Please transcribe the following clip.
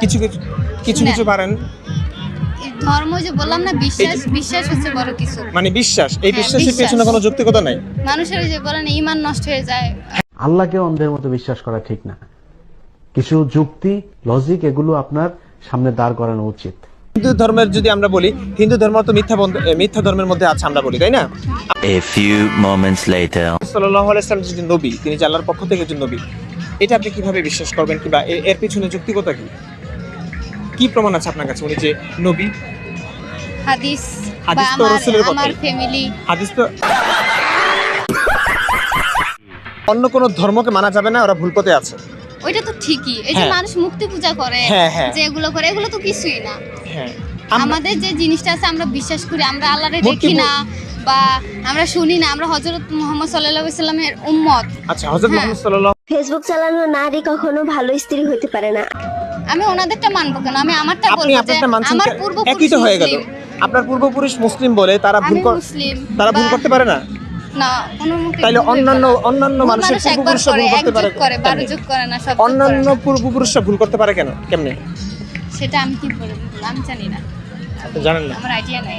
কিছু কিছু কিছু কিছু পারেন। ধর্ম যে বললাম না বিশ্বাস বিশ্বাস হচ্ছে বড় কিছু। মানে বিশ্বাস এই হ্যাঁ, বিশ্বাসের পেছনে কোনো যৌক্তিকতা নাই। মানুষের যে বলেন ইমান নষ্ট হয়ে যায়। আল্লাহকে অন্ধের মতো বিশ্বাস করা ঠিক না। কিছু যুক্তি লজিক এগুলো আপনার সামনে দাঁড় করানো উচিত। হিন্দু ধর্মের যদি আমরা বলি হিন্দু ধর্ম তো মিথ্যা বন্ধ- মিথ্যা ধর্মের মধ্যে আছে আমরা বলি তাই না? A few moments later. সাল্লাহ আলাইসলাম যে নবী তিনি যে আল্লাহর পক্ষ থেকে একজন নবী এটা আপনি কীভাবে বিশ্বাস করবেন কিংবা এর পিছনে যৌক্তিকতা কি? কি প্রমাণ আছে আপনার কাছে? উনি যে নবী? হাদিস হাদিস তো রাসূলের আমার ফ্যামিলি হাদিস তো অন্য কোনো ধর্মকে মানা যাবে না ওরা ভুল পথে আছে। ওইটা তো ঠিকই। এই যে হ্যাঁ। মানুষ মুক্তি পূজা করে হ্যাঁ, হ্যাঁ। যে এগুলো করে এগুলো তো কিছুই না। হ্যাঁ। আমাদের যে জিনিসটা আছে আমরা বিশ্বাস করি আমরা আল্লাহরে দেখি না। বা আমরা শুনি না আমরা হজরত মোহাম্মদ সাল্লাল্লাহু আলাইহি সাল্লামের উম্মত। আচ্ছা হযরত হ্যাঁ। মুহাম্মদ সাল্লাল্লাহু ফেসবুক চালানো নারী কখনো ভালো স্ত্রী হতে পারে না। আমি ওনাদেরটা মানবো কেন? আমি আমারটা বলব যে আমার পূর্বপুরুষ তো হয়ে গেল। আপনার পূর্বপুরুষ মুসলিম বলে তারা ভুল তারা ভুল করতে পারে না? না তাইলে অন্যান্য। অন্যান্য মানুষের করে ভুল করতে পারে করে বারো কেমনে? করে না সব যুগ অন্যান্য পূর্বপুরুষরা ভুল করতে পারে কেন? কেমনে? সেটা আমি কি বলব? আমি জানি না। জানেন না? আমার আইডিয়া নাই।